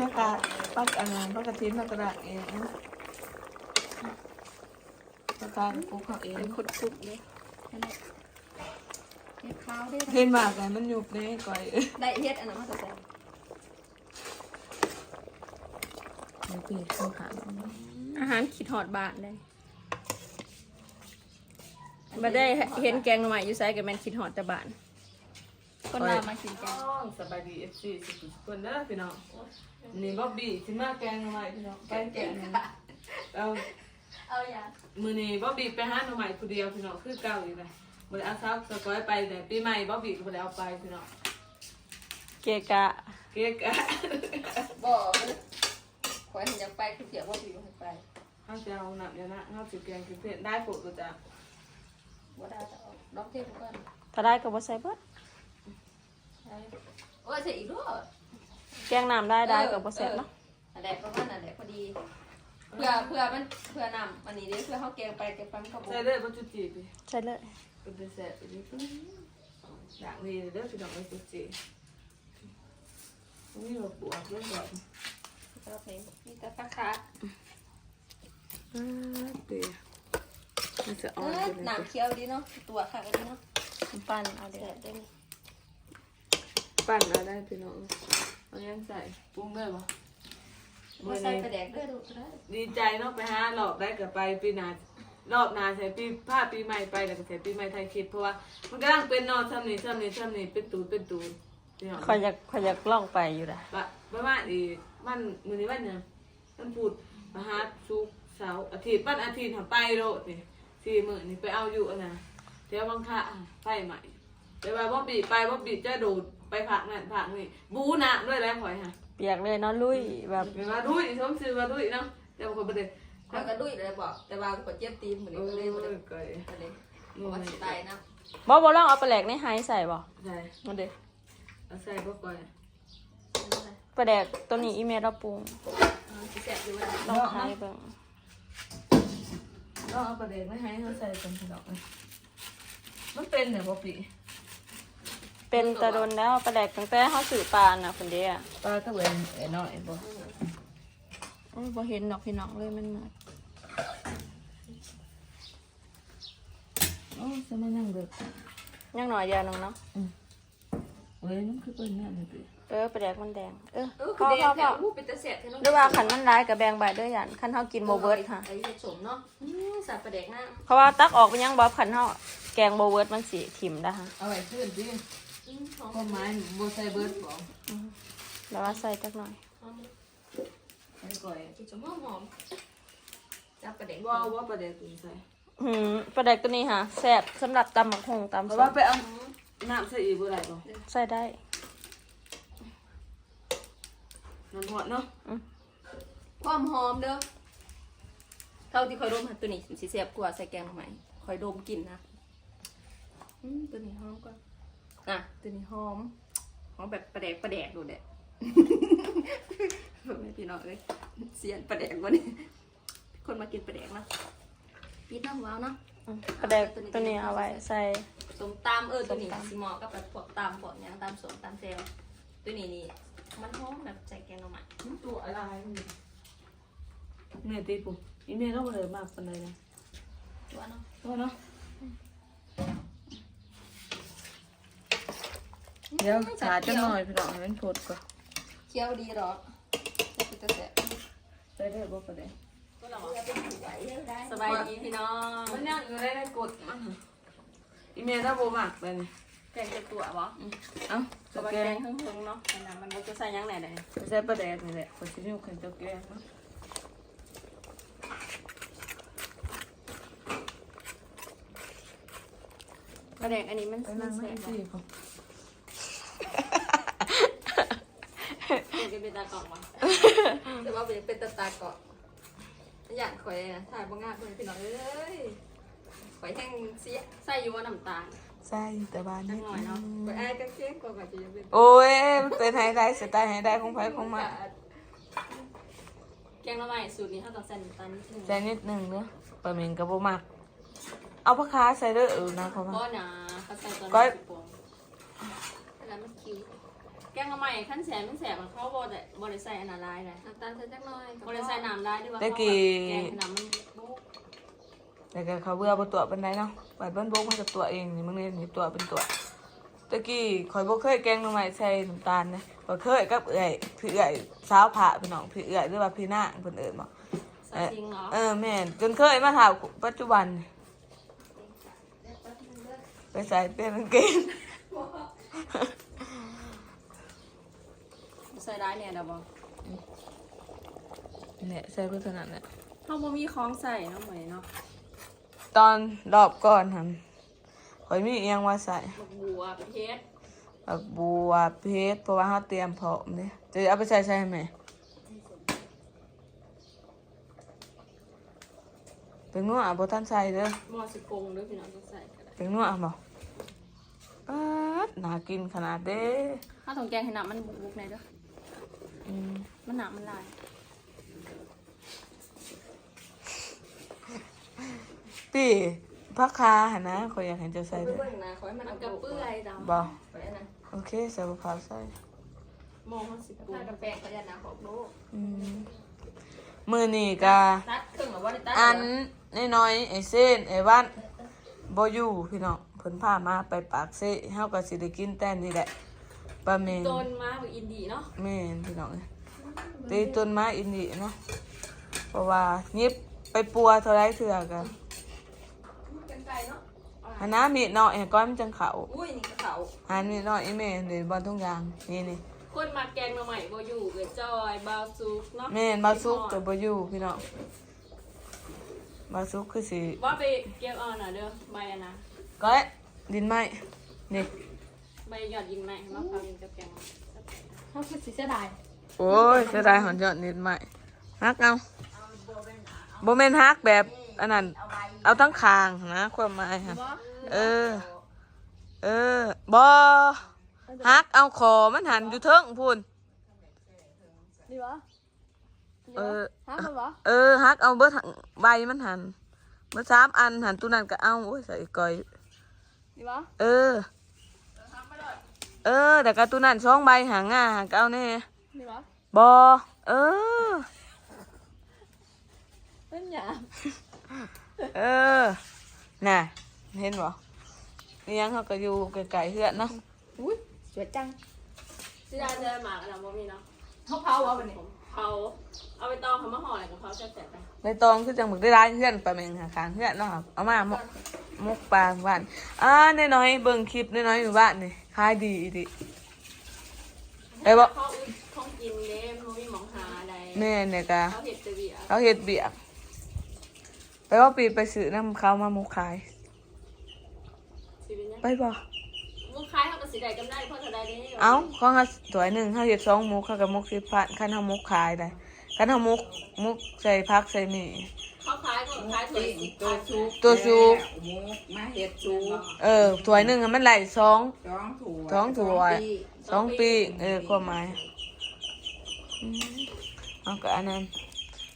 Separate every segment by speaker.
Speaker 1: นักกาปักอันนั้นปักกระทิ้นปักกระดาษเองปักการปุ๊กเขาเอง
Speaker 2: เป็นคนคุกเลยนั่นแหละเฮ็ดขาวได้
Speaker 1: เห็นมากเลยมันหยุบเลยก่อย
Speaker 2: ได้เฮ็ดอันนั้นมาแต่แต่
Speaker 1: เดี๋ยวปีข้างขา
Speaker 2: อาหารคิดฮอดบานได้บ่ได้เห็นแกงหน่อไม้อยู่ไสก็แมนคิดฮอดต่บ้าน คนมามากินแกง
Speaker 1: สบายดีเอฟซีสุดๆคนเด้อพี่น้องนี่บ๊อบบี้ที่มาแกงหน่อไม้พี่น้องไปแกงเอา
Speaker 2: เอาอย่า
Speaker 1: มือนี้บ๊อบบี้ไปหาหน่อไม้ผู้เดียวพี่น้องคือเก่าอยู่เลยบ่ได้เอาซับสกอยไปแต่ปีใหม่บ๊อบบี้ก็บ่ได้เอาไปพี่น้อง
Speaker 2: เกะกะ
Speaker 1: เก๊กอะ
Speaker 2: บ่ขอให้อยากไปคือเสียบ่อยู่ให้ไป
Speaker 1: เขาจะเอาหนักเดี๋ยวนะเขาสิแกงกินเผ็ดได้ปุ๊บก็จะ
Speaker 2: บ่ได้จะเอาดอกเทปก่อน
Speaker 3: ถ้าได้ก็บ่ใส่เบิด
Speaker 2: โอ้ยใส่อีกด้วย
Speaker 3: แกงน้ำได้ได้ก็บ่แซ่บเนาะ
Speaker 2: อันแดกประมาณอันแดกพอดี เพื่อเพื่อมันเพื่อนำอันนี้เด้เพื่อเขาแกงไปแกงไปมันก็บ่
Speaker 1: ใส่เลยบ่จุจีไป
Speaker 3: ใช่เลย
Speaker 1: เป็นเป็นแซ่บอีกนิดอยากมีเด้อพี่น้องไม่จุจีนี่เราปวดเรื่องแบบ
Speaker 2: เราเพลงมีแต่ปลาคา
Speaker 1: อ่าเดี๋ยวมันจะ
Speaker 2: เอ
Speaker 1: อ่อน
Speaker 2: อ
Speaker 1: ไปเลย
Speaker 2: หนามเคี้ยวดีเนาะตัวค่ะดีเนาะ
Speaker 3: ปั้นเอาเดี๋ยว
Speaker 2: แซ่บได้
Speaker 1: ปั่นเอาได้พี่น้องเอายังใส่ปรุงได้ปะ
Speaker 2: มาใส่ปลาแดกด้วยดูก็ได้
Speaker 1: ดีใจเนาะไปหาหลอกได้กับไปปีหน้ารอบหนาใส่ปีผ้าปีใหม่ไปแล้วก็ใส่ปีใหม่ไทยคิดเพราะว่ามันกำลังเป็นนอนซ้ำนี่ซ้ำนี่ซ้ำนี่เป็นตูดเป็นตูดพี่น้อง
Speaker 3: ข่อยอยากข่อยอยากล่องไปอยู่ล่ะ
Speaker 1: บะประมาณอีวันมือนี้วันเนี่ยวันพุธมหาสุกร์เสาร์อาทิตย์วันอาทิตย์หาไปโลดนี่สี่มื้อนี่ไปเอาอยู่อะนะเดี๋ยวบางค่ะไปใหม่แต่ว่าบ่บีไปบ่บีจะโดด ไปผักนั่นผักนี่บูน้ำด้วยแล้วข่อยฮะ
Speaker 3: เปียกเลยเนาะลุยแบบ
Speaker 1: เป็นว่าดุยสมชื่อว่าดุยเนาะเดี๋ยวคนไปเด็ก
Speaker 2: ข้อยก็ดุยเลยบอก แต่ว่าก็เจ็บตีนเหมือน
Speaker 1: โอ้
Speaker 2: ก็เลย
Speaker 1: ย
Speaker 2: บ่ได้
Speaker 1: ก่อย
Speaker 2: ก็เลยบ่ว่าสิตายนะ
Speaker 3: บ่บ่ลองเอาปลาแหลกในไฮใส่บ่
Speaker 1: ใส่
Speaker 3: มาเด้อ
Speaker 1: เอาใส่บ่ก่อย
Speaker 3: ปลาแดกตัวนี้อีเมลเราปรุง
Speaker 2: สิแซ่บอยู่ว่า
Speaker 3: ต้องใช้เบิ่ง
Speaker 1: ก็เอาประเด็นไม่ให้เขาใส่เป็นขนมเลยมันเป็นเนี่ยบ่ปี
Speaker 3: เป็นตะดนแล้วปลาแดกตั้งแต่เฮาซื้อปลาน่ะคนเดียว
Speaker 1: ปลาก็เวนเอ๋น้อยบ่
Speaker 3: โอ้ยบ่เห็นดอกพี่น้องเลยมันหมด
Speaker 1: โอ้จะมานั่งเด็ก
Speaker 3: ยังหน่อยเดียวหนึงเนาะ
Speaker 1: เว้ยมันคือเป็นเนี่ยนี่ปี
Speaker 3: เออปลาแดกมันแดง เออ
Speaker 2: เออ
Speaker 3: พ
Speaker 2: คือ
Speaker 3: อ
Speaker 2: แด
Speaker 3: พองพ
Speaker 2: แท้
Speaker 3: อ
Speaker 2: อู้เป็นตะแซ่บแท้เนาะ
Speaker 3: หรือว่าขันมันร้ายกับแบงใบเด้อหยันขันเฮากินบ่เบิดค่ะ
Speaker 2: ไอ้เฮ็ดสมเนาะอือสับปลาแดกนะ
Speaker 3: เพราะว่าตักออกไปยังบ่ขันเฮาแกงบ่เบิดมันสิถิ่มได้ค่ะ
Speaker 1: เอาไว้ขึ้นดิ
Speaker 2: อือหอม
Speaker 1: ข้อไม้บ่ใส่เบิร์ดบ่
Speaker 3: แล้วว่าใส่จักหน่อย
Speaker 2: หอม
Speaker 1: ไอ้ก่อย
Speaker 2: กินจมหอมจับปลาแดก
Speaker 1: ว่าว่าประเด็นตุนใส่
Speaker 3: หืมปลาแดกตัวนี้ค่ะแซ่บสำหรับตำบักหุ่งตำ
Speaker 1: เพ
Speaker 3: ส้
Speaker 1: ราะว่ามไปเอาน้ำใส่อีกบ่ได้บ่
Speaker 3: ใส่ได้
Speaker 1: น้ำหอดเนาะ
Speaker 2: ความหอมเด้อเท่าที่คอยดมตัวนี้สิแซ่บกว่าใส่แกงใหม่คอยดมกินนะอืมตัวนี้หอมกว่า อะตัวนี้หอมหอมแบบปลาแดกปลาแดกดูเด็ดไม่พี่น้องเลยเสียนปลาแดกวะนี่คนมากินปลาแดกเนาะปีน้ำว้าวเนาะ
Speaker 3: อืมปลาแดกตัวนี้เอาไว้ใส่
Speaker 2: สมตามเออตัวนี้
Speaker 3: ส้มตำ
Speaker 2: สิเหมอกับแบบพวกตามพวกหยังตามสมตามเซลตัวนี้นี่มันหอมแบบใส่แกงหน่อไม้
Speaker 1: มันตัวอะไรนี่เนี่ยตีปุ๊อีเมลเราบ่ได้มากปานใดนะ
Speaker 2: ตัวเนาะ
Speaker 1: ตัวเนาะ เดี๋ยวขาจะหน่อยพี่น้องให้มันพดก่อน
Speaker 2: เคี้ยวดีหรอจะเป็นตะแสบ
Speaker 1: ใส่ได้บ่ประเด็น
Speaker 2: สบายดีพี่น้อง
Speaker 1: มันยังอยู่ในในกดมันหั่นอีเมลเราบ่มากไปนี่
Speaker 2: แกงจะตัวบ่
Speaker 1: เอ้า
Speaker 3: ตัว
Speaker 1: จะ
Speaker 3: แก
Speaker 1: แก
Speaker 3: ง
Speaker 1: ง
Speaker 3: หึ่งๆเนาะอันนั้นมันบ่จะใส่หยังไหนได้
Speaker 1: ใส่ประเด็นนี่แหละคนสิอยู่คนจะแกงเนาะ
Speaker 3: ปลาแดกอันนี้มัน
Speaker 1: ไป
Speaker 3: มั
Speaker 1: นั่
Speaker 3: น
Speaker 1: ง
Speaker 3: แซ่
Speaker 1: นั่
Speaker 3: บ
Speaker 1: งสิผม
Speaker 3: จะเป็นตากล่องบ่
Speaker 2: แต่ว่าเป็นเป็นตาตาเกาะอย่างข่อยนะถ่ายบ่งามเลยพี่น้องเอ้ยข่อยแห้งเสียใส่อยู่ว่าน้ำตาล
Speaker 1: ใส่แต่บ้าน
Speaker 2: จั
Speaker 1: นี้
Speaker 2: งหน่อยเนาะข่อยอายกันเสียงกว่าก็จะเป็น
Speaker 1: โอ้ยมันเป็นไฮไลท์สไตล์ไฮไลท์ของไผของมัน
Speaker 3: แกงหน่อไม้สูตรนี้เฮาต้องใส่น้ำตาลนิดนึง
Speaker 1: ใส่นิดหนึงเนาะปลาหมิงกับบ่มักเอาผักคาใส่เด้อเออนะเขาว่า
Speaker 3: บ่นะเขาใส่ตอน
Speaker 1: ก้อย
Speaker 3: สิบโมง
Speaker 2: แล้ว มันคิว
Speaker 3: แกงมาใหม่ขั้นแสนมันแสบอะเขาบอได้บอได้ใส่อันอะไรเลย
Speaker 2: น้ำตาลใส่จักหน่อย
Speaker 3: บอได้ใส่น้ำได้ด้วยว่า
Speaker 1: ตะกี้
Speaker 3: แกงน้ำมันบุก
Speaker 1: แต่ก็เขาเบื่อบ่ตัวเป็นไดเนาะบัดเบิ้นบกมันกับตัวเองนี่มึงเนี่ยนี่ตัวเป็นตัวตะกี้ข่อยบ่เคยแกงหน่อไม้ใส่น้ำตาลนะบ่เคยกับเอื้อยพี่เอื้อยสาวผาพี่น้องพี่เอื้อยหรือว่าพี่นางเพิ่นเอิ้นบ่
Speaker 3: ซาซิงเหรอ
Speaker 1: เออแม่นจนเคยมาถามปัจจุบัน ไปใส่เป็นกางเกง
Speaker 3: ใส่ได้เนี่ยเดี๋ยวบอก
Speaker 1: เนี่ยใส่เพื่อถนัดเนี่ย
Speaker 3: เขาบ่มีของใส่เนาะเหมือนเนาะ
Speaker 1: ตอนรอบก่อนหันข่อยมีเอียงว่าใส่
Speaker 3: บักบัวเพชร
Speaker 1: แบบบัวเพชรเพราะว่าเขาเตรียมพร้อมเนี่ยจะเอาไปใส่ใส่ไหมเป็นนัวอะบ่ทันใส่เด้อ
Speaker 3: หมอสิปรุงด้วยพี่น้องต้องใส่ก็ได้
Speaker 1: เป็นนัวอะบ่ป๊าดน่ากินขนาดเด้
Speaker 3: ถ้าถงแกงให้น้ำมันบุกๆในอยเด้อ
Speaker 1: อื ม
Speaker 3: มันหนามันลาย
Speaker 1: พี่พักคาหันนะข่อยอยากเห็นเจะใส่
Speaker 2: ไป
Speaker 1: เด้อ
Speaker 2: เบิ่งนะขอให้มัน
Speaker 3: มัน
Speaker 2: เอา
Speaker 3: กระเปื่อยดำ
Speaker 1: บ่
Speaker 2: ไปนะ
Speaker 1: โอเคใส่มะพร้าวใส่
Speaker 3: หมอเขาสิปรุง
Speaker 2: ถ้ากาแฟเขาจะนะของลูก
Speaker 1: อืมมือนี่กา
Speaker 2: ตัดครึ่งหรือว่าได้ตัด
Speaker 1: อันน้อยๆไอ้เส้นไอ้บ้านบ่อยู่พี่น้องเพิ่นพามาไปปากเซ่เฮาก็สิได้กินแต่นี่แหละ ปลาเมง
Speaker 3: ต้นมาบักอินดีเนาะ
Speaker 1: แม่นพี่น้องเอ้ยตีต้นไม้อินดีเนาะเพราะว่ายิบไปปัวเท่าไรเถื่อกัน
Speaker 2: กันไกลเนาะ
Speaker 1: หันน้ามีดน้อยให้ก้อยมันจังเขา
Speaker 2: อุ้ยนี่กระเขา
Speaker 1: หันมีดน้อยอีแม่เดี๋ยวบอลทุ่งยางนี่นี่
Speaker 3: คนมาแกงมาใหม่บ่อยู่เกิดจอยบาวซุกเนาะ
Speaker 1: แม่นมาซุกตัวบ่อยู่พี่น้องมาซุกคือสิ
Speaker 3: ว่าไปเก็บเอาน่ะเด้อใบอันนะ
Speaker 1: ก้อยดินไม้นี่
Speaker 3: ใบหยอดยินไหมมะพร้าวยินกับแกง
Speaker 2: เขาคือสิเสียดาย
Speaker 1: โอ้ยเสียดายหอนยอดนิดใหม่ฮักเอาโบเมนฮักแบบอันนั้นเอาทั้งคางนะความหมายค่ะเออ เออบอฮักเอาคอมันหันอยู่เทิงพูน
Speaker 2: ดีวะ
Speaker 1: เออ
Speaker 2: ฮะมันวะ
Speaker 1: เออฮักเอาเบิดทั้งใบมันหันเบิดสามอันหันตัวนั้นก็เอาโอ้ยใส่ก้อย
Speaker 2: ดีวะ
Speaker 1: เออ เออ แต่การตัวนั้นช่องใบหางง่าหางก็เอาแน่
Speaker 2: ดีวะ
Speaker 1: บอเออ
Speaker 2: เป็นหยาบ
Speaker 1: เออ น่ะ เห็นบ่นี่ยังเขาก็อยู่ไกลๆเฮือนเนาะ
Speaker 2: อุ้ยสวยจัง
Speaker 3: สิได้เจอหมากอันนั้นบ่มีเนาะ
Speaker 2: เขาเผาเอาไปเนี่ย
Speaker 3: เขาเอาไปตองเขามาห่ออะไรกับเขาแซ่บๆไป
Speaker 1: ในตองคือจังหมึกได้ร้านเฮือนปลาเมงหาคางเฮือนเนาะครับเอามาหมกหมกปลาบ้านอ่าน้อยๆเบิ่งคลิปน้อยๆอยู่บ้านนี่ ขายดีอีดิไอ้บ่
Speaker 3: เขาอึดของกินเด้มันบ่มีหมองหาใด
Speaker 1: แม่เนี่ยกะ
Speaker 3: เขาเห็ดแตะเบีย
Speaker 1: เขาเฮ็ดเบียกไปว่าปีไปซื้อน้ำเขามาหมกขาย
Speaker 3: สิเป็นยัง
Speaker 1: ไปบ่
Speaker 3: ลูกค้ายเขาก็สิได้กำไรเพราะเท่าใดเด้
Speaker 1: เอ้าของเขาตัวหนึ่งเขาเฮ็ดสองหมกเขากับมกสิบพันคันเขามกขายได้คันเขามกมกใส่พักใส่หมี่
Speaker 3: เขาขายก็ขายถั่วสิบ
Speaker 4: ตัวซุป
Speaker 1: ตัวซุป
Speaker 4: หมูมาเห็ดซุป
Speaker 1: เออถ้วยหนึ่งอะมันไหลสอง
Speaker 4: สองถั่ว
Speaker 1: สองถ้วย
Speaker 4: ปี
Speaker 1: สองปี เออความหมายอืมเอาก็อันนั้น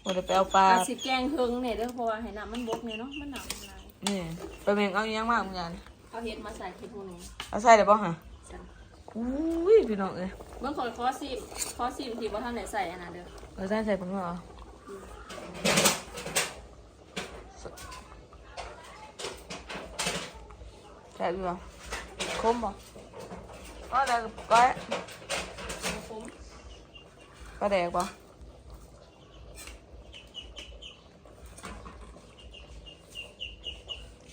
Speaker 1: ว่าจะไปเอาปลา
Speaker 3: อาสิแกงเฮิงเนี่ยเด้อเพราะว่าให้น้ำมันบกเนี่ยเนาะมันหนาวมันลาย
Speaker 1: นี่ไปเมงเอาอิหยังมากเหมือนกัน
Speaker 3: เขาเฮ็ดมาใส่ที่พวกนี้
Speaker 1: เอาใส่ได้ป่ะฮะอุ้ยพี่น้องเอ้ย
Speaker 3: เมื่อก่อนคอซิมคอซิมที่ว่าท่านไหนใส่อันนั้นเด้อ
Speaker 1: เอาใส่ใส่ผมเหรอ ใส่ดีกว่าคมป่ะก็ได้ก็
Speaker 3: ผม
Speaker 1: ก็แดกป่ะ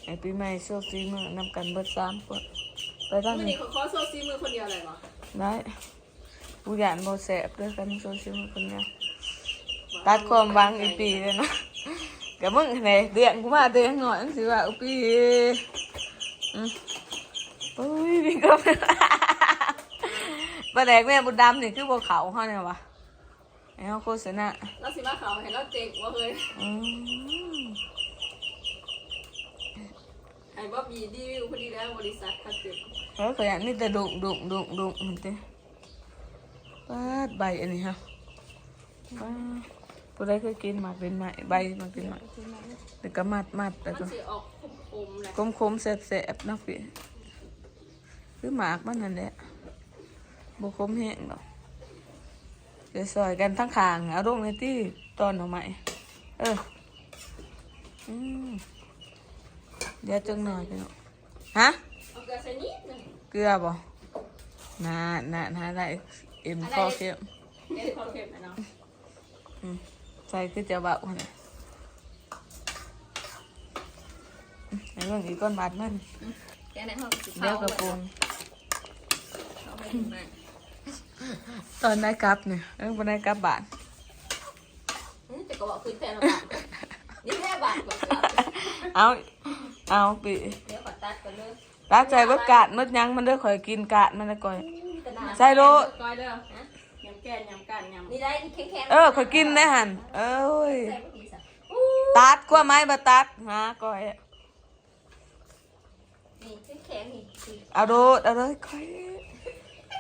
Speaker 1: ไอปีใหม่โชคดีมือนำกันเบิดสามคนไปตั้ง
Speaker 3: มื่อ
Speaker 1: นี้
Speaker 3: นี้เขาคอโซซีมือคนเดียวเลยวะ
Speaker 1: ได้กูอยากโบแสบด้วยกันโซเชียลคนเนี้ยตัดความหวังอีปีเลยนะกับมึงเนี่ยเดือนกูมาเดือนหน่อยสิว่าอีปีอืมโอ้ยพี่ก็ไม่ประ แดกแม่บุญดำนี่คือบัวเขาเขาเนี่ยวะไอ้เขาโฆษณา
Speaker 3: เราสิมาเขาเห็นเราเจ๊งว่าเฮ้ย
Speaker 1: อืม
Speaker 3: ไอ้บ๊อบบี้ดีวิวพ อดีแล้วบริษัทคัดเต็ม
Speaker 1: แล้วก็อย่างนี้แต่ดุดุดุดุมันเต้ปาดใบอันนี้ฮะปาดผู้ใดเคยกินหมากเป็นไหมใบหมากเป็นไหมแต่ก็มัดมัดแต่
Speaker 3: มัน
Speaker 1: ก็
Speaker 3: สิออกคมๆเลย
Speaker 1: คมคมๆแสบแสบๆนะพี่คือหมากมันนั่นแหละบุคมแห้งดอกเดี๋ยวซอยกันทั้งขางเอาลงในที่ตอนเอาใหม่เอออืมเดี๋ยวจังหน่อยพี่น้องฮะ
Speaker 2: เอาเกลือใส่นิดหนึง
Speaker 1: เกลือบ่น่าน่าน่าได้เอ็มคอเค็ม
Speaker 2: เดี๋ยวพอเค็มนะเนาะ
Speaker 1: ใส่คือจะเบาขนาดไอ้เรื่องอีกก้อนบาดมัน
Speaker 2: แกในห้องสิ
Speaker 1: เดี๋ยวกระปุง
Speaker 2: เอาไปถึงไหน
Speaker 1: ตอนได้กลับเนี่ยเออบ่ได้กลับบาท
Speaker 2: อืมแต่ก็บอกคืนแทนละบาทนี่แค่บาทกว่า
Speaker 1: เอาเอาปี
Speaker 2: เดี๋ยวขอตัดก่อนเลย
Speaker 1: รักใจเบิดกาดมดยังมันเด้อข่อยกินกาดมันแล้วก่อย
Speaker 2: กระดาษ
Speaker 1: ใส่โล
Speaker 3: แก่นยำกันยำ
Speaker 2: นี่ได้แข็งๆ
Speaker 1: เออข่อยกินได้หันเอ้ย
Speaker 2: ใส่พวกนี้ซะ
Speaker 1: ตัดกว่าไม้บ่ตัดหาก่อย
Speaker 2: นี่แข็งๆนี่
Speaker 1: เอาโดดเอาเลยก่อย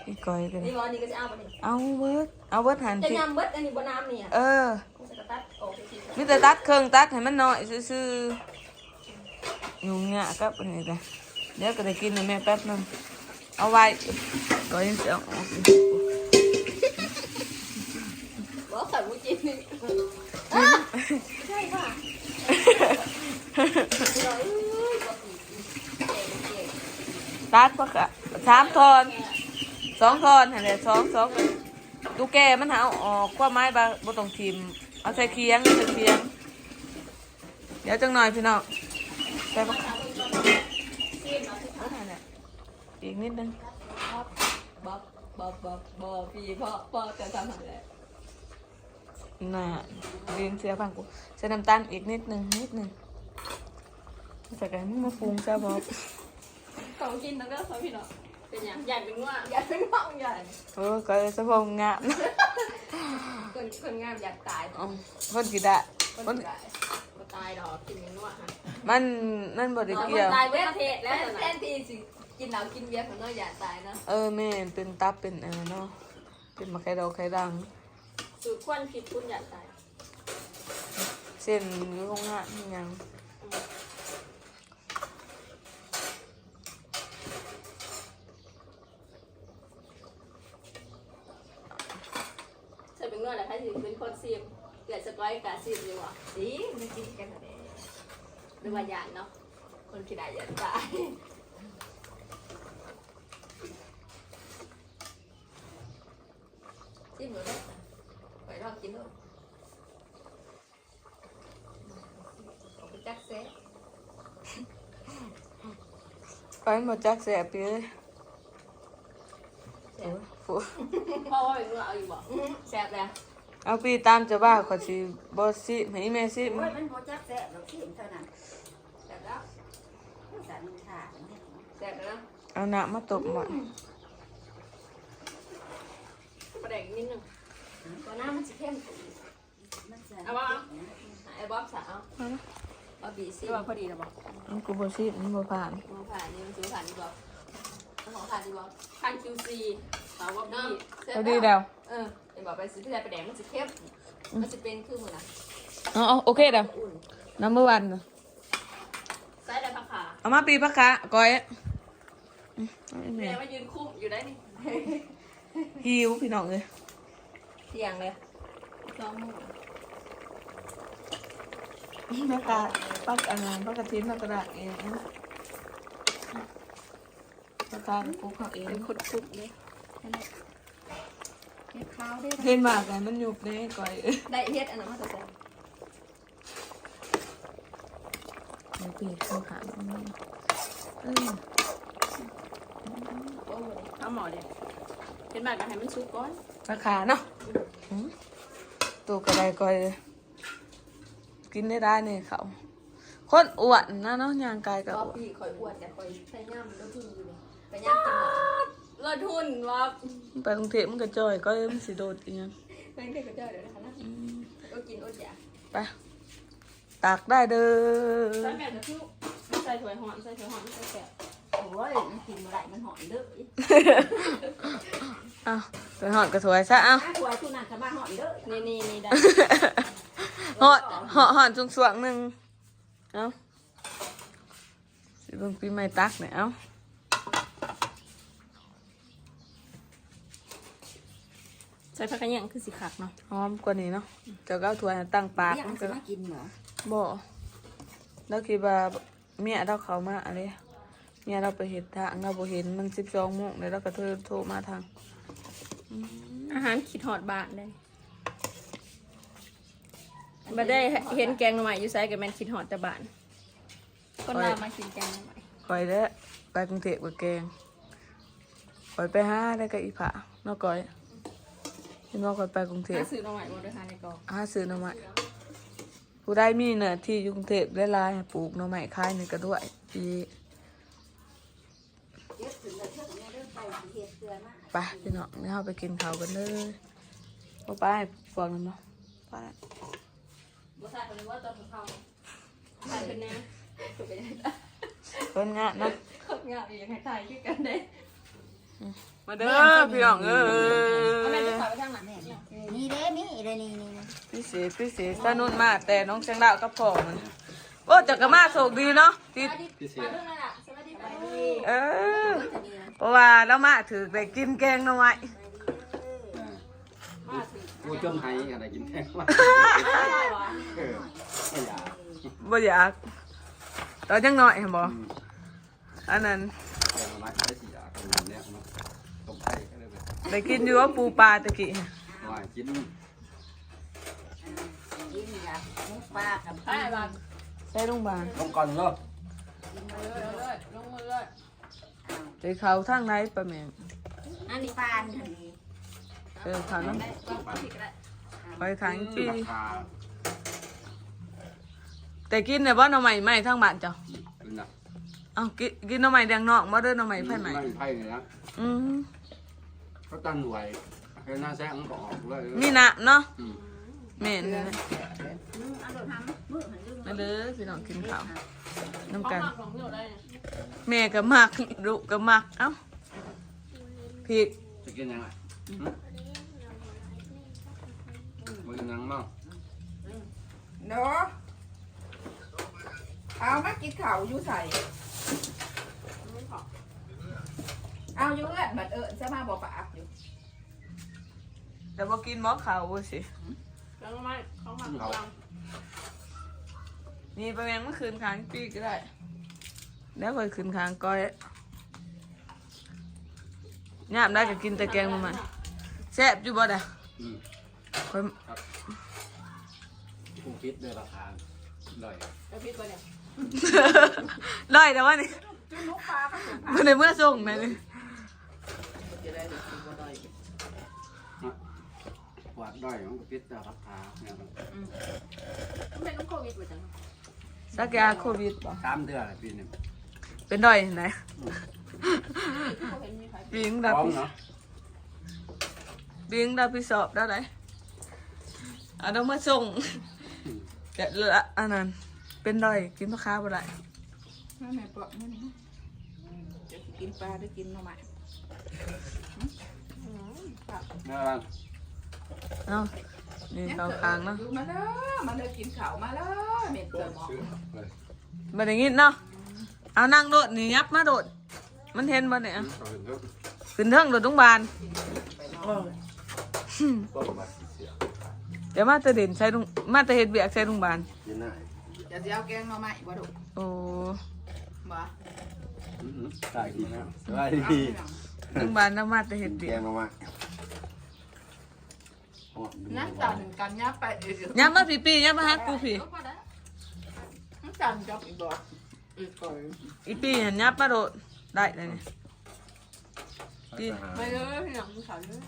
Speaker 1: อีก่อยกัน
Speaker 2: นี่หมอนี่ก็จะเอาไปนี่
Speaker 1: เอาเบิดเอาเบิดหัน
Speaker 2: จะ
Speaker 1: สิ
Speaker 2: ยำเบิดอันนี้บ่น้ำนี่อะ
Speaker 1: เออ
Speaker 2: กูจะกระตัดออกไปที
Speaker 1: มีแต่ตัดเครื่องตัดให้มันน้อยซื่อๆยุ่งยากกับอันนี้จ้ะเดี๋ยวก็ได้กินในแม่แป๊บนึงเอาไว้ก่อยยังสิเอาออกอีก
Speaker 2: บอก ใส่หมูจิ้มนี่ใช่ค่ะ
Speaker 1: ตัดปะกะสามทอนสองทอนหันแหละสองสองดูแกมันหาออกกว่าไม้บาบต้องทิมเอาใส่เคียงใส่เคียง เดี๋ยวจังหน่อยพี่น้องใส่ปะอีกนิดนึง
Speaker 2: บ๊อบบ๊อบบ๊อบบ๊อบพี่พ่อพ่อจะทำอะไร
Speaker 1: น่ะเรียนเสียพังกูใส่น้ำตาลอีกนิดนึงนิดนึงใส่กันมึงมาปรุงจ้าบอก
Speaker 2: ของกินแล้วก็เขาพี่เนาะเป็นอย่างใหญ่เป็นว่าใหญ่เป็นว่าใหญ่
Speaker 1: เออก็สะพงงาม
Speaker 2: คนคนงามอยากตาย
Speaker 1: อ๋อคนกี่ดะ
Speaker 2: คน
Speaker 1: คน
Speaker 2: ตายบ่ตายดอกกินเป็นว่าฮะ
Speaker 1: มันนั่นบ่ได้
Speaker 2: คน
Speaker 1: เกี่ยว
Speaker 2: ตายเว้ยประเทศแล้วแทนที่สิกินเหล้ากินเบียร์ของน้อยอยากตายนะ
Speaker 1: เออแม่นเป็นตับเป็นเออเนาะเป็นมะไข่ดอกไข่ดัง
Speaker 2: สูตรควันผิดคุณอยากตาย
Speaker 1: เส้นอยู่ตรงหน้านี่ยัง
Speaker 2: ใช่เป็นว่าอะไรคะสิเป็นคนซีมเกิดสกอยกาซีมอยู่อะดีมันกินกันอะไรหรือว่าหยาดเนาะคนขี้ได้อยากตายจิ้มหรือได้ไปลองกินดูเอาไปจักเซ่
Speaker 1: ไปหมดจักแสบไปเลยโอ้ยฟู
Speaker 2: พ่อว่าเป็นว่าเอาอยู่บ่แซ่บแล้ว
Speaker 1: เอาปีตามจะบ้าขอสิบอสิให้แม่สิ
Speaker 4: โอ้ยมันบ่จักแซ่บดอกที่เท่านั้น
Speaker 2: แซ่บแล้ว
Speaker 4: สันขาดเนี่ย
Speaker 2: แซ่บแล้ว
Speaker 1: เอาหน้ามาตบหมด
Speaker 2: ประเด็นนิดนึงตัวหน้ามันจะเข้ม
Speaker 4: มันจะ
Speaker 2: เอาบ่ไอ้บ๊อบสาว บ๊อบบีซี่ว่าพอดีแล้วบ่
Speaker 1: มันกูบอสิมันบ่ผ่าน
Speaker 2: มองผ่านนี่มันซื้อผ่านดีบ่มองผ่านดีบ่ผ่าน QC สาวบ๊อบบี้
Speaker 1: เอาดีแล้ว
Speaker 2: เออเดี๋ยวบอกไปซื้อที่ไหนประเด็นมันจะเข้มมันจะเป็นคือมือนะ
Speaker 1: เอาเอาโอเคเด้อ
Speaker 2: อุ่น
Speaker 1: น้ำเมื่อวันน่ะ
Speaker 2: ใส่ได้ผักขา
Speaker 1: เอามาปีพักคะก้อยอืมเอาให้แม่
Speaker 2: แม่มายืนคุ้มอยู่ได้นี่
Speaker 1: หิวพี่น้องเลย
Speaker 2: เที่ยงเลยสองโมง
Speaker 1: แม่กาปักอันนั้นปักกระทิ้นปักกระดาษเองนะปักกากูเขาเอง
Speaker 2: เป็นคนคุกเลยเฮ็ดข้าวได้
Speaker 1: เห็นมากกันมันหยุบเลยก้อย
Speaker 2: ได้เฮ็ดอันนั้นมาแต่ใส่
Speaker 1: เดี๋ยวปีข้าวขาอันนี้เออ
Speaker 2: โอ้ข้าวหมอเด็ดเฮ็ดมากก็ให้มันสุกก่อน
Speaker 1: ราคาเนาะตัวกระไดก้อย กินได้ได้เนี่ยเขาคนอ้วนนะเนาะยางกายกับ
Speaker 2: ก็
Speaker 1: อ้วน
Speaker 2: พี่ข่อยอ้วนแต่ข่อยใช้ย่ามแล้วทุนอยู่นี่ไปย่ามกินหมดลดทุนว่า
Speaker 1: ไปกรุงเทพมันก็จอยก็มันสิโดดอีกยัง
Speaker 2: แม่งเด็กก็เจอเดี๋ยวนะคะนะก็กินอดอยาก
Speaker 1: ไปตากได้เด้
Speaker 2: ใส่
Speaker 1: อ
Speaker 2: แบบจะคิ้วใส่ถ้วยหอมใส่ถ้วยหอมใส่แกะ
Speaker 4: โอ้ยมันกินมาไหลมันหอยเด้อ
Speaker 1: เอ้าไปหอดกระถวยซะเอ้า
Speaker 4: ถ้าตัวทุนันจะมาหอยเด้อ
Speaker 2: นี่นี่นี่ได้
Speaker 1: หอดหอดหอดจงสวงหนึ่งเอ้าสิเบิ่งปีใหม่ตักเนี่ยเอ้า
Speaker 2: ใส่ผักกระเหยงคือสิคักเนาะ
Speaker 1: หอมกว่านี้เนาะเจ้าก็เอาถ้วยให้ตั้งปาก
Speaker 4: เรียก
Speaker 1: มั
Speaker 4: มันน
Speaker 1: ก็
Speaker 4: จะมากินเหรอ
Speaker 1: บ่แล้วคิดว่าเมียเราเขามาอะไรเมียเราไปเห็นทางเราบ่เห็นมันสิบสองโมงเลยเราก็โทรโทรมาทาง
Speaker 2: อาหารคิดฮอดบ้านได้บ่ได้เห็นแกงหน่อไม้อยู่ไสก็แม่นคิดฮอดแต่บ้านคนลาวมากินแกงหน่อไม้
Speaker 1: คอยแล้วไปกรุงเทพกับแกงคอยไปหาได้กับอีผานอกก้อยเห็นว่าคอยไปกรุงเทพ
Speaker 2: หาซื้อหน่อไม้บ่ได้หาในกอง
Speaker 1: หาซื้อหน่อไม้ผู้ได้มีเนื้อที่อยู่กรุงเทพได้ลายให้ปลูกหน่อไม้ขายนี่ก็ด้วยปี
Speaker 4: เดี๋ยวถึงแล้วเชื่อแม่เรื่องไปเฮ็ดเกลือมา
Speaker 1: ไปพี่น้องนี่เราไปกินข้าวกันเลยบ่ไปพวกนั้นเนาะไป
Speaker 2: บ่ใส่คนนึงว่าตอนเขาใส่เป็นแน่ถูกไปได้
Speaker 1: เพิ่นงะนะ
Speaker 2: คนงามอีกอย่างให้ถ่ายคือกันได้
Speaker 1: มาเด้อพี่น้องเอ้
Speaker 2: เอาแม่จะ
Speaker 1: ย
Speaker 2: ถ่ายไปทางหลัง
Speaker 4: แม่เนี่ยนี่เด้มีเด้นี่นี่นี่
Speaker 1: พิเศษพิเศษสนุนมากแต่น้องเชียงดาวกับพ่อมันโอ้จักรมาโชคดีเนาะที่
Speaker 2: พิเศษเรื่องนั้นอะสวัสดีค่ะ
Speaker 1: เออเพราะว่าเรามาถือได้กินแกงหน่อไม้
Speaker 5: กูจมไห้อะไรกินแท้ว่าเออไม่อยาก
Speaker 1: บ่อยากตอนยังน้อยเห็นบ่
Speaker 5: อืม
Speaker 1: อันนั้น
Speaker 5: แกงมาได้สิอยากกินเนี่ยเนาะตกไข่ก็เลยแบบ
Speaker 1: ได้กินอยู่ว่าปูปลาตะกี้
Speaker 5: ว่ากิน
Speaker 4: กินอยากมุกปลากับ
Speaker 2: ไปบ้าน
Speaker 1: ใส่โรงพยาบาล
Speaker 5: ลงก่อนเนาะ
Speaker 2: เลยลงมือเลย
Speaker 1: ไปเขาทางไหนปะแม่ง
Speaker 4: อันนี้ปลาอันนี้
Speaker 1: เออเขาน้
Speaker 2: ได้ก็ผิดก็ได้ำ
Speaker 1: ไปทางปี
Speaker 5: ราคา
Speaker 1: แต่กินเนี่ยบ่หน่อไม้ไหม้ทางบ้านเจ้า
Speaker 5: เป็นนะ
Speaker 1: เอ้ากินกินหน่อไม้แดงนอกบ่เด้อหน่อไม้ไผไหม้
Speaker 5: ไม่ไพ่เลยนะ
Speaker 1: อืม
Speaker 5: เขาตั้งหน่วยเห็นหน้าแซงก็ออกเลย
Speaker 1: มีน้ำเนาะ
Speaker 5: อืม
Speaker 1: แม่นนะ
Speaker 4: อืมเอาโดดทำมือหันลืม
Speaker 1: มาเด้อพี่น้องกินข้าวน้ำ
Speaker 2: ของ
Speaker 1: กัน
Speaker 2: หมักของอยู่ได้
Speaker 1: แม่ก็มักลูกก็มักเอ้าพริก
Speaker 5: จะกินยังไง มึงยังมั้ง
Speaker 6: เนาะเอามากินข้าวอยู่ใส่เอาอยู่เลือดบัดเอิญจะมาบอกปากอยู่
Speaker 1: แต่บ่กินหม้อข้าวสิ
Speaker 2: แล้วก็ไม่ของหมักของเรา
Speaker 1: นี่ไปแมงเมื่อคืนค้างปีก็ได้ แล้วไปคืนค้างก้อยยามได้ก็กินแต่แกงมาใหม่แซ่บอยู่บ่เด้ อื
Speaker 5: ม
Speaker 1: ค่อย
Speaker 5: กูคิดด้วยราคาเลย
Speaker 2: จะพิษไปเนี่ย
Speaker 1: ได้แต่ว่านี่มันในเมื่อส่งนะนี่
Speaker 5: หวานด้อยของกูคิดด้วยราคาเนี่ยมัน
Speaker 2: เป็นลูกโควิดเหมือนกัน
Speaker 1: สักยาโควิดบ่
Speaker 5: สามเดือนอะไรปีหนึง
Speaker 1: เป็นด้อยไหน
Speaker 2: เขาเห็นมีใคร
Speaker 1: ปิง
Speaker 5: พ
Speaker 1: ดา
Speaker 5: ร้อม
Speaker 1: พิ
Speaker 5: เนาะ
Speaker 1: ปิงดาพิสอบได้ไหน เอาต้องมาส่งแกะละอันนั้น เป็นด้อยกินมะขามบ่ได้
Speaker 6: นั่นแม่ปลอกนั่นนี่จะกินปลาได้กินหน่อไม้
Speaker 5: แม่บ้าน
Speaker 1: เอ้านี่เขาค้างเนาะ
Speaker 6: อยู่มาเด้อมาเด้อกินข้าวมาเด้อเม็ดเตอหมอ
Speaker 5: ซื้อเลย
Speaker 1: บ่ได้ยินเนาะเอานั่งโดดนี่ยับมาโดด มันเห็นบ่เนี่ย
Speaker 5: เอาเถอะ
Speaker 1: ขึ้นเทิงโดดโรงพยาบาล
Speaker 5: ก็มา เสีย
Speaker 1: เดี๋ยวมาแตะเด่นใช้โรงมาแตะเฮ็ดเบียกใช้โรงพยาบาล
Speaker 5: ยินได้
Speaker 6: จะสิเอาแกงหน่อไม้บ่ดุ
Speaker 1: โอ้
Speaker 6: บ่
Speaker 5: อืมได้ดีนะได้
Speaker 6: เอา
Speaker 5: ดี
Speaker 6: พี่น้อง
Speaker 1: โรงพยาบาลน้ำมาแตะเฮ็ดเบียก
Speaker 5: มามา
Speaker 6: นั่งจันกันยับไปเออ
Speaker 1: ยับมาพี่ปียับมาหากูพี่
Speaker 6: นั่งจันจับอีกบ่อีกก่อน
Speaker 1: อีปีเห็นยับมาโดดได้เลยนี่พี่
Speaker 2: ไปเลยพี่หนังขาวเลย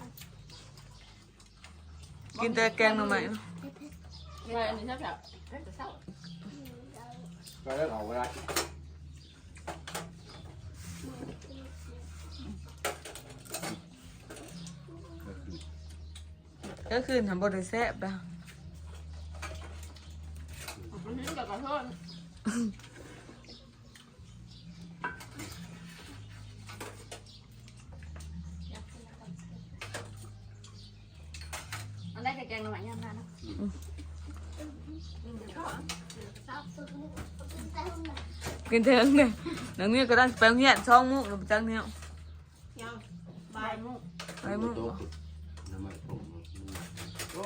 Speaker 1: กินแต่แกงหน่อไม้เนาะ
Speaker 2: ไปอันนี้ใช่แบบจะเศร้า
Speaker 5: ก็ได้เอาไว้ได้
Speaker 1: ก็คือทำบ่ได้แซ่บนะ
Speaker 2: งหน่อไม้ย่างได้นะ
Speaker 1: กินเถิงเนี่ยหนังนี้ก็ได้ไปโรงเรียนช่องมุกหรือจังเนี่ย
Speaker 2: ยังบายมุก
Speaker 1: ไปมุก
Speaker 5: ตัวน้ำมันผมโอ้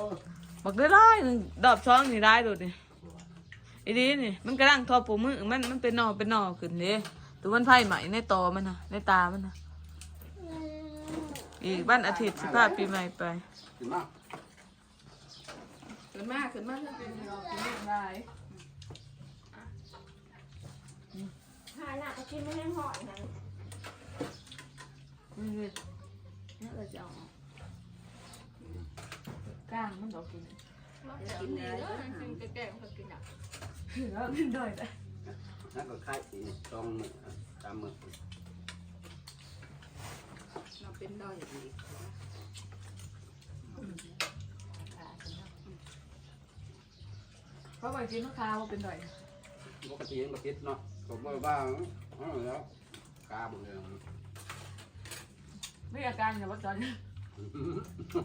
Speaker 1: บักได้ร้ายหนึ่งดอบช่องนี่ได้โดดนี่อีดีนี่มันกระด้างทอปูมือมันมันเป็นหนอเป็นหนอขึ้นเด้ตัวมันไผ่ไหมในตอมันนะในตามันนะอีกบ้านอาทิตย์สิบห้าปีใหม่ไป
Speaker 5: ขึ้นมา
Speaker 3: ขึ้นมาขึ้นมาเลยเป็นเรากินเรื่องไร
Speaker 4: หาหน้าก็กินไม่ให้หอยนะ
Speaker 1: มันเวทเนี่ยเราจะเอาออกก้างมันดอกกิน
Speaker 3: กินเนื้อกินแก่ๆเขากินอะ
Speaker 1: แล้วกินด้วยแต่
Speaker 5: นั่นก็คล้ายสีตองมือตามมือ
Speaker 3: เราเป็นดอยอย่างนี้
Speaker 1: เพราะบางทีลูกค้าว่าเป็นดอย
Speaker 5: ปกติมันคิดเนาะผมว่าว่าอ๋อแล้วกาบุเลย
Speaker 1: ไม่อาการอย่าว่าจอน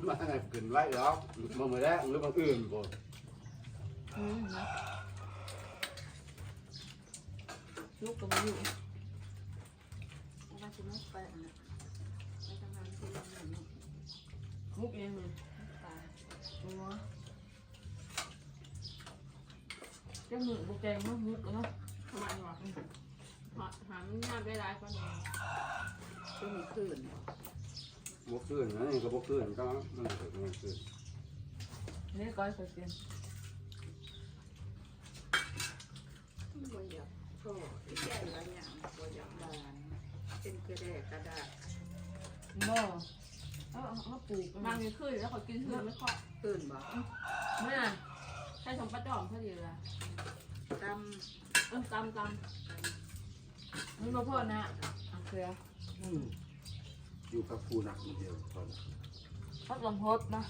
Speaker 5: มาขึ้นไว้แล้วบางมือแรกหรือบางอื่นบ่
Speaker 1: อืมนะลูกก็ไม่อยู่
Speaker 4: ว่าจะไม่ไปนะไปทำงานที่โรงงานนี่
Speaker 1: มุกเองเลย
Speaker 4: ตาย
Speaker 1: ตัว เจ้ามือโปรแกรมมันมุกเนาะ
Speaker 3: ทำไมวะหาหาไม่น่าได้ร้ายกว่านี้ช่วงคืน
Speaker 5: บกขึ้นนะนี่ก็บกขึ้นก็มันเกิดมันขึ้น
Speaker 1: นี่ก้อยเปอร์เซ็นต์
Speaker 3: บ่อยากก็แก่หลายอย่างบ่อยากบานเป็นกระแดกกระดาษ
Speaker 1: บ่เอาเอาปลูก
Speaker 3: บา
Speaker 1: มั
Speaker 3: ง
Speaker 1: น
Speaker 3: ทีขึ้นแล้วเขากินขึ้นไม่ค่อยขึ้นบ่
Speaker 1: ไม่น่ะ
Speaker 3: ใช่ทงประจอมพอดีเลยตำเออตำต
Speaker 1: มันบ่พอนะเอาเกลือ
Speaker 5: อยู่กับผู้หนักเดียวตอน
Speaker 1: พักลมพดนะ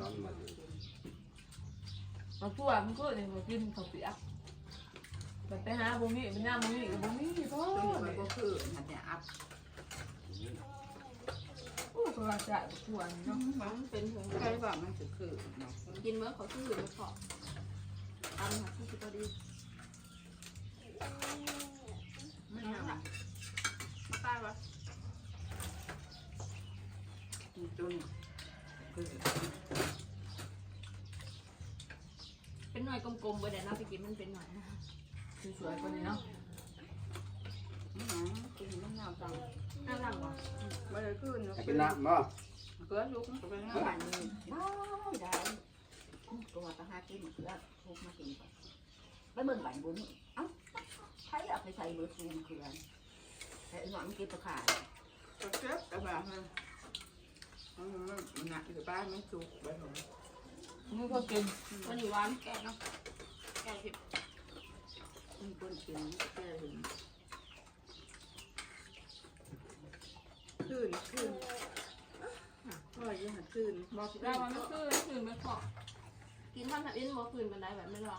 Speaker 5: ร้อนมาอยู่
Speaker 1: มาทั่วมันก็เนี่ยมากินข้าวเปียกแต่ไปหาบุมี่เป็นย่างบุมี่กับบุมี่พ่อ
Speaker 4: ตัวนี้มันก็คือมันจะอัพ
Speaker 1: โอ้ก็ว่าจะทั่วนเนาะ
Speaker 3: มันเป็นถึง
Speaker 4: ใครบอกมันจะคือเนาะ
Speaker 3: กินเมื่อเขาขึ้นไม่พอตำหาที่พอดี
Speaker 4: มันยังอะ
Speaker 3: ตายวะ
Speaker 4: ตัวนี้คือ
Speaker 3: เป็นหน่อยกลมๆเบอร์เดนเอาไปกินมันเป็นหน่อยนะ
Speaker 1: สวยๆกว่านี้เนาะ
Speaker 4: มันยังกินมันาวจัง
Speaker 3: น่ารักว่ะ
Speaker 4: ไม่ได้ขึ้นเนาะ
Speaker 5: กินน้ำบ่
Speaker 4: เกลือลูกมันก็เป็นน้ำมันนี่ได้ได้ตัวตาหากินเกลือทุกมากินไปไปเบิ่งหลังบุญเอ้าใช้เอาไปใส่เบอร์ซูมเกลือแต่หนอนกินตะขาด
Speaker 6: ก็เจ็บต่แบบมันมันหนักอยู่บ้านมันสุกไปหมด
Speaker 1: นี่ก็กิน
Speaker 3: วันนี้หวานแก่เนาะแก่ผิด
Speaker 4: มีคนกินแก่ถึง
Speaker 6: ขึ้ นขึ้นพ่อยังหัดขึ้น
Speaker 3: บอกแล้วว่าไม่คืนไม่คืนไม่พอกินท่านทัดอินบอกคืนบันไดแบบไม่รอ